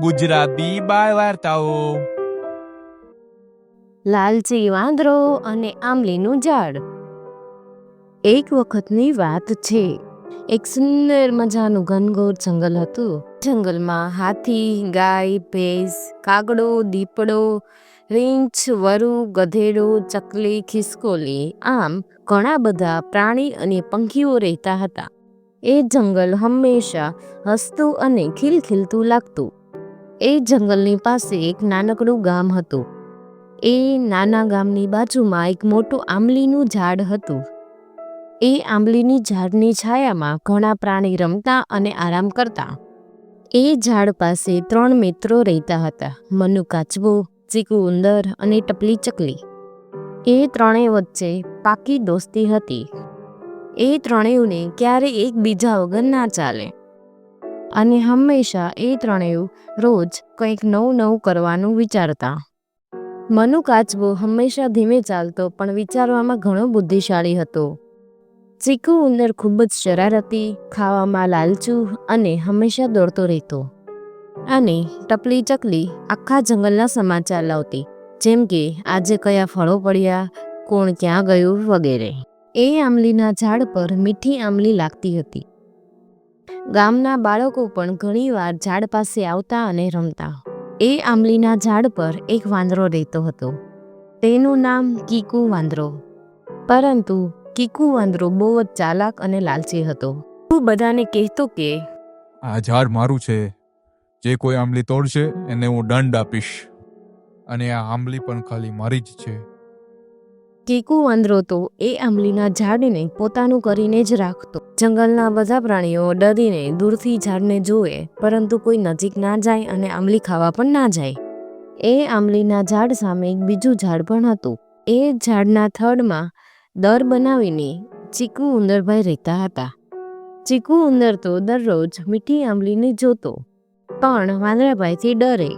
ગુજરાતી બાળ વાર્તાઓ. લાલચી વાંદરો અને આંબલીનું ઝાડ. એક વખતની વાત છે. એક સુંદર મજાનું ઘનઘોર જંગલ હતું. જંગલમાં હાથી, ગાય, ભેંસ, કાગડો, દીપડો, રીંછ, વરુ, ગધેડો, ચકલી, ખિસકોલી, આમ ઘણા બધા પ્રાણી અને પંખીઓ રહેતા હતા. એ જંગલ હંમેશા હસતું અને ખીલખીલતું લાગતું. એ જંગલની પાસે એક નાનકડું ગામ હતું. એ નાના ગામની બાજુમાં એક મોટું આંબલીનું ઝાડ હતું. એ આંબલીની ઝાડની છાયામાં ઘણા પ્રાણી રમતા અને આરામ કરતા. એ ઝાડ પાસે ત્રણ મિત્રો રહેતા હતા, મનુ કાચબો, ચીકુ ઉંદર અને ટપલી ચકલી. એ ત્રણેય વચ્ચે પાકી દોસ્તી હતી. એ ત્રણેયને ક્યારે એકબીજા વગર ના ચાલે. અને હંમેશા એ ત્રણેય રોજ કંઈક નવું નવું કરવાનું વિચારતા. મનુ કાચબો હંમેશા ધીમે ચાલતો પણ વિચારવામાં ઘણો બુદ્ધિશાળી હતો. ચીકુ ઉંદર ખૂબ જ શરારતી ખાવામાં લાલચુ અને હંમેશા દોડતો રહેતો. અને ટપલી ચકલી આખા જંગલના સમાચાર લાવતી, જેમ કે આજે કયા ફળો પડ્યા, કોણ ક્યાં ગયું વગેરે. એ આંબલીના ઝાડ પર મીઠી આંબલી લાગતી હતી. ગામના બાળકો પણ ઘણીવાર ઝાડ પાસે આવતા અને રમતા. એ આંબલીના ઝાડ પર એક વાંદરો રહેતો હતો. તેનું નામ કીકુ વાંદરો. પરંતુ કીકુ વાંદરો બહુ જ ચાલાક અને લાલચી હતો. હું બધાને કહેતો કે, આ ઝાડ મારું છે. જે કોઈ આંબલી તોડશે, એને હું દંડ આપીશ. અને આ આંબલી પણ ખાલી મારી જ છે. કીકુ વાંદરો તો એ આંબલીના ઝાડને પોતાનું કરીને જ રાખતો. જંગલના બધા પ્રાણીઓ ડરીને દૂરથી ઝાડને જુએ, પરંતુ કોઈ નજીક ના જાય અને આંબલી ખાવા પણ ના જાય. એ આંબલીના ઝાડ સામે એક બીજું ઝાડ પણ હતું. એ ઝાડના થડમાં દર બનાવીને ચીકુ ઉંદરભાઈ રહેતા હતા. ચીકુ ઉંદર તો દરરોજ મીઠી આંબલીને જોતો, પણ વાંદરાભાઈથી ડરે.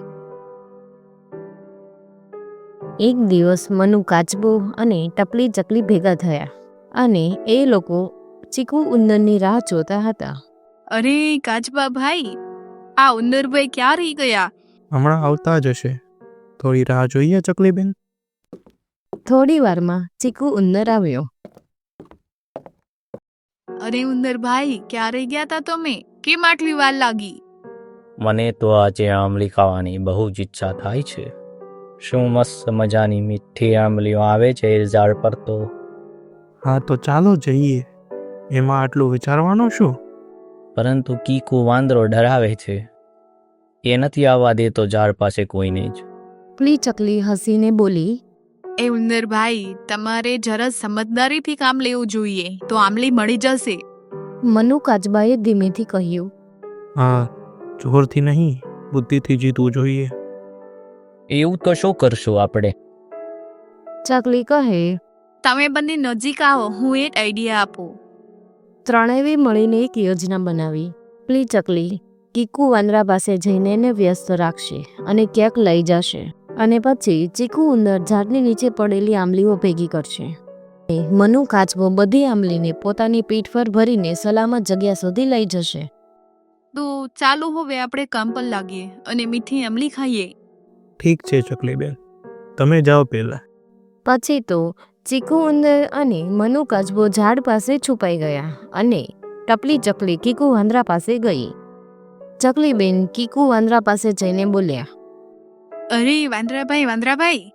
એક દિવસ મનુ કાચબો અને ટપલી ચકલી ભેગા થયા અને એ લોકો ચીકુ ઉંદરની રાહ જોતા હતા. અરે કાચબા ભાઈ આ ઉંદરભાઈ ક્યાં રહી ગયા? હમણાં આવતા જ હશે. થોડી રાહ જોઈએ ચકલીબેન. થોડી વારમાં ચીકુ ઉંદર આવ્યો. અરે ઉંદરભાઈ ક્યાં રહી ગયા તા તમે? કેમ આટલી વાર લાગી? મને તો આજે આંબલી ખાવાની બહુ જ ઈચ્છા થાય છે. શું મસ્ત મજાની મીઠી આંબલીઓ આવે છે એ ઝાડ પર તો? હા તો ચાલો જઈએ. એમાં આટલું વિચારવાનું શું? પરંતુ કીકુ વાંદરો ડરાવે છે. એ નથી આવવા દેતો ઝાડ પાસે કોઈને જ. પેલી ચકલી હસીને બોલી એ ઉંદરભાઈ તમારે જરા સમજદારીથી કામ લેવું જોઈએ તો આંબલી મળી જશે. મનુ કાચબાએ ધીમેથી કહ્યું હા જોરથી નહીં બુદ્ધિથી જીતવું જોઈએ. એવું તો શું કરશું આપણે? ચકલી કહે તમે બંને નજીક આવો હું એક આઈડિયા આપું. ત્રણેય મળીને એક યોજના બનાવી. પેલી ચકલી કીકુ વાંદરા પાસે જઈને એને વ્યસ્ત રાખશે અને ક્યાંક લઈ જશે. અને પછી ચીકુ ઉંદર ઝાડની નીચે પડેલી આંબલીઓ ભેગી કરશે. એ મનુ કાચબો બધી આંબલીને પોતાની પીઠ પર ભરીને સલામત જગ્યા સુધી લઈ જશે. તો ચાલો હવે આપણે કામ પર લાગીએ અને મીઠી આંબલી ખાઈએ. ઠીક છે ચકલીબેન. તમે જાઓ પહેલા. પછી તો ચીકુ ઉંદર અને મનુ કચબો ઝાડ પાસે છુપાઈ ગયા અને ટપલી ચકલી કીકુ વાંદરા પાસે ગઈ. ચકલીબેન કીકુ વાંદરા પાસે જઈને બોલ્યા અરે વાંદરાભાઈ વાંદરાભાઈ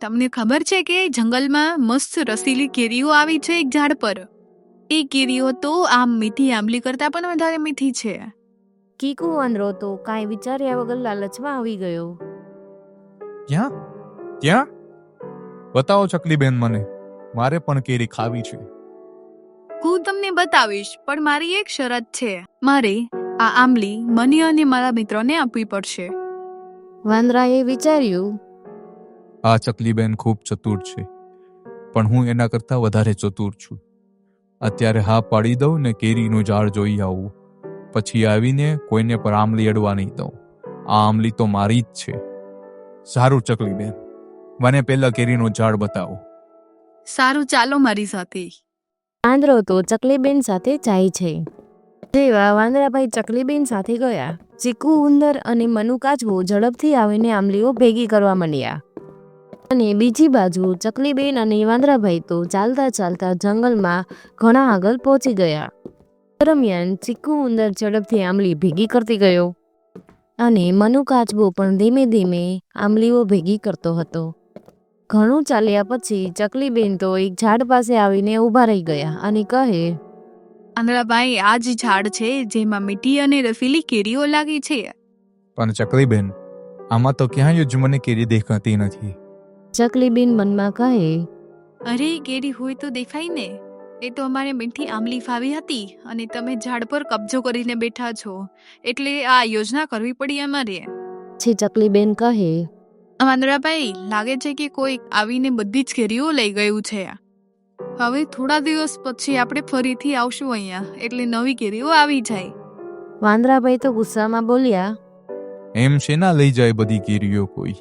તમને ખબર છે કે જંગલમાં મસ્ત રસીલી કેરીઓ આવી છે એક ઝાડ પર? એ કેરીઓ તો આમ મીઠી આંબલી કરતાં પણ વધારે મીઠી છે. કીકુ વાંદરો તો કાંઈ વિચાર્યા વગર લાલચમાં આવી ગયો. ક્યાં? ક્યાં? બતાવો ચકલીબેન મને. મારે પણ કેરી ખાવી છે. હું તમને બતાવીશ પણ મારી એક શરત છે. મારે આ આંબલી મને અને મારા મિત્રોને આપવી પડશે. વાંદરાએ વિચાર્યું આ ચકલીબેન ખૂબ ચતુર છે પણ હું એના કરતાં વધારે ચતુર છું. અત્યારે હા પાડી દઉં ને કેરીનું ઝાડ જોઈ આવું. પછી આવીને કોઈને પર આંબલી અડવા નહીં દઉં. આ આંબલી તો મારી જ છે. સારું ચકલીબેન મને પેલા કેરીનું ઝાડ બતાવો. સારું ચાલો મારી સાથે. વાંદરો તો ચકલીબેન સાથે જાય છે. તેવા વાંદરાભાઈ ચકલીબેન સાથે ગયા ચીકુ ઉંદર અને મનુ કાચબો ઝડપથી આવીને આંબલીઓ ભેગી કરવા માંડ્યા. અને બીજી બાજુ ચકલીબેન અને વાંદરાભાઈ તો ચાલતા ચાલતા જંગલમાં ઘણા આગળ પહોંચી ગયા. દરમિયાન ચીકુ ઉંદર ઝડપથી આંબલી ભેગી કરતી ગયો. અને મનુ કાચબો પણ ધીમે ધીમે આંબલીઓ ભેગી કરતો હતો. ઘણું ચાલ્યા પછી ચકલીબેન તો એક ઝાડ પાસે આવીને ઊભા રહી ગયા અને કહે આંધળાભાઈ આ જ ઝાડ છે જેમાં મીઠી અને રસીલી કેરીઓ લાગી છે. પણ ચકલીબેન આમાં તો ક્યાંય જ મને કેરી દેખાતી નથી. ચકલીબેન મનમાં કહે અરે કેરી હોય તો દેખાય ને. એ તો અમારે મીઠી આમલી ફાવી હતી અને તમે ઝાડ પર કબજો કરીને બેઠા છો. એટલે આ યોજના કરવી પડી અમારે. છે ચકલીબેન કહે વાંદરાભાઈ લાગે છે કે કોઈ આવીને બધી જ કેરીઓ લઈ ગયું છે. હવે થોડા દિવસ પછી આપણે ફરીથી આવશું અહીંયા એટલે નવી કેરીઓ આવી જાય. વાંદરાભાઈ તો ગુસ્સામાં બોલ્યા એમ શેના લઈ જાય બધી કેરીઓ કોઈ?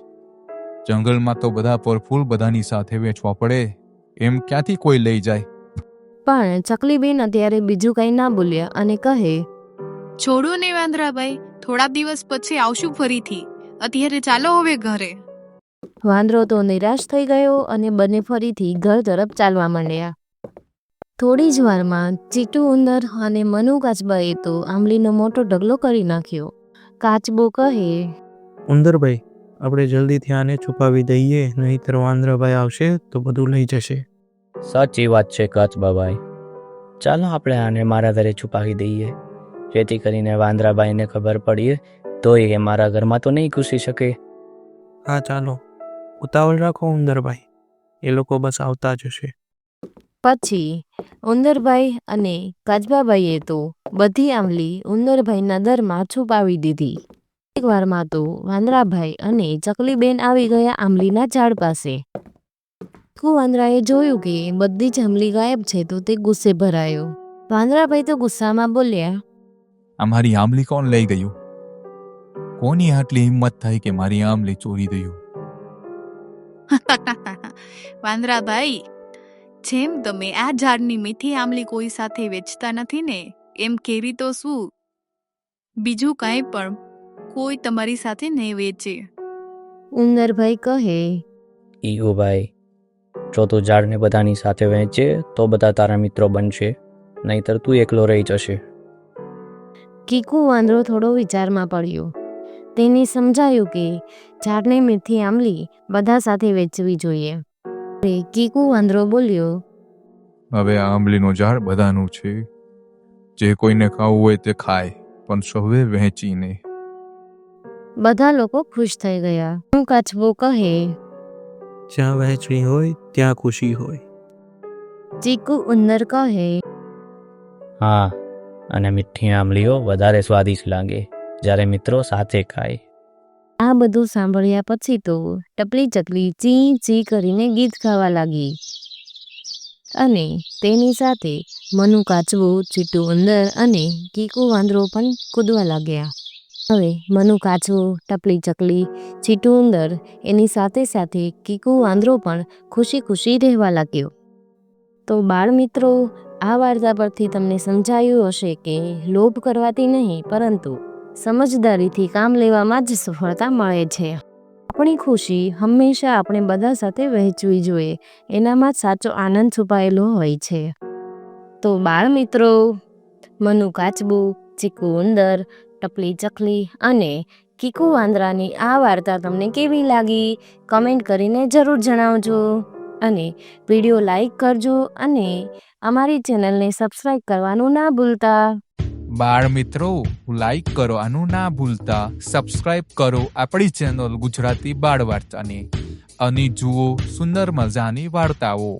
જંગલમાં તો બધા પર ફૂલ બધાની સાથે વેચવા પડે એમ ક્યાંથી કોઈ લઈ જાય? પણ ચકલીબેન અત્યારે બીજું કંઈ ના બોલ્યા અને કહે છોડો ને વાંદરાભાઈ થોડા દિવસ પછી આવશું ફરીથી. અત્યારે ચાલો હવે ઘરે. વાંદરો તો નિરાશ થઈ ગયો અને બંને ફરીથી ઘર તરફ ચાલવા માંડ્યા. થોડી જ વારમાં ચીટુ ઉંદર અને મનુ કાચબાએ તો આંબલીનો મોટો ઢગલો કરી નાખ્યો. કાચબો કહે ઉંદરભાઈ આપણે જલ્દીથી આને છુપાવી દઈએ નહીંતર વાંદરાભાઈ આવશે તો બધું લઈ જશે. સાચી વાત છે કચ્છ બાબાઈ. ચાલો આપણે આને મારા ઘરે છુપાવી દઈએ. જેથી કરીને વાંદરાબાઈને ખબર પડીએ તો એ મારા ઘરમાં તો નહીં ઘૂસી શકે. હા ચાલો. ઉતાવળ રાખો ઉંદરભાઈ એ લોકો બસ આવતા જ હશે. પછી ઉંદરભાઈ અને કાચબાબાઈએ તો બધી આંબલી ઉંદરભાઈના દરમાં છુપાવી દીધી. એક વારમાં તો વાંદરાભાઈ અને ચકલીબેન આવી ગયા આંબલીના ઝાડ પાસે. કુ વાંદરાએ જોયું કે બધી જ આંબલી ગાયબ છે તો તે ગુસ્સે ભરાયો. વાંદરાભાઈ તો ગુસ્સામાં બોલ્યા અમારી આંબલી કોણ લઈ ગયું? કોની આટલી હિંમત થાય કે મારી આંબલી ચોરી ગયું વાંદરાભાઈ જેમ તમે આ ઝાડની મીઠી આમલી કોઈ સાથે વેચતા નથી ને એમ કેરી તો શું? બીજું કાંઈ પણ કોઈ તમારી સાથે નહીં વેચે. ઉંદરભાઈ કહે ઈઓ ભાઈ જો તું ઝાડને બધાની સાથે વહેંચે તો બધા તારા મિત્રો બનશે નહીતર તું એકલો રહી જશે. કીકુ વાંદરો થોડો વિચારમાં પડ્યો. તેને સમજાયું કે ઝાડને મીઠી આંબલી બધા સાથે વેચવી જોઈએ. કીકુ વાંદરો બોલ્યો હવે આ આંબલીનું ઝાડ બધાનું છે. જે કોઈને ખાવું હોય તે ખાય પણ સૌએ વહેંચીને. બધા લોકો ખુશ થઈ ગયા. હું કાચબો કહે જ્યાં વહેંચણી હોય ત્યાં ખુશી હોય. ચીકુ ઉંદર કહે હા અને મીઠી આંબલીઓ વધારે સ્વાદિષ્ટ લાગે જ્યારે મિત્રો સાથે ખાય. આ બધું સાંભળ્યા પછી તો ટપલી ચકલી ચી ચી કરીને ગીત ગાવા લાગી. અને તેની સાથે મનુ કાચવું ચીટુ ઉંદર અને કીકુ વાંદરો પણ કૂદવા લાગ્યા. હવે મનુ કાચું, ટપલી ચકલી, ચીટુ ઉંદર, એની સાથે સાથે કીકુ વાંદરો પણ ખુશી ખુશી રહેવા લાગ્યો. તો બાળ મિત્રો, આ વાર્તા પરથી તમને સમજાયું હશે કે લોભ કરવાથી નહીં, પરંતુ સમજદારીથી કામ લેવામાં જ સફળતા મળે છે. આપણી ખુશી હંમેશા આપણે બધા સાથે વહેંચવી જોઈએ, એનામાં જ સાચો આનંદ છુપાયેલો હોય છે. તો બાળ મિત્રો, મનુ કાચબુ, ચીકુ ઉંદર ટપલી ચકલી અને કીકુ વાંદરાની આ વાર્તા તમને કેવી લાગી? કમેન્ટ કરીને જરૂર જણાવજો. અને વીડિયો લાઈક કરજો અને અમારી ચેનલને સબસ્ક્રાઇબ કરવાનું ના ભૂલતા. બાળ મિત્રો લાઈક કરો આનું ના ભૂલતા. સબસ્ક્રાઇબ કરો આપણી ચેનલ ગુજરાતી બાળ વાર્તાની. અને જુઓ સુંદર મજાની વાર્તાઓ.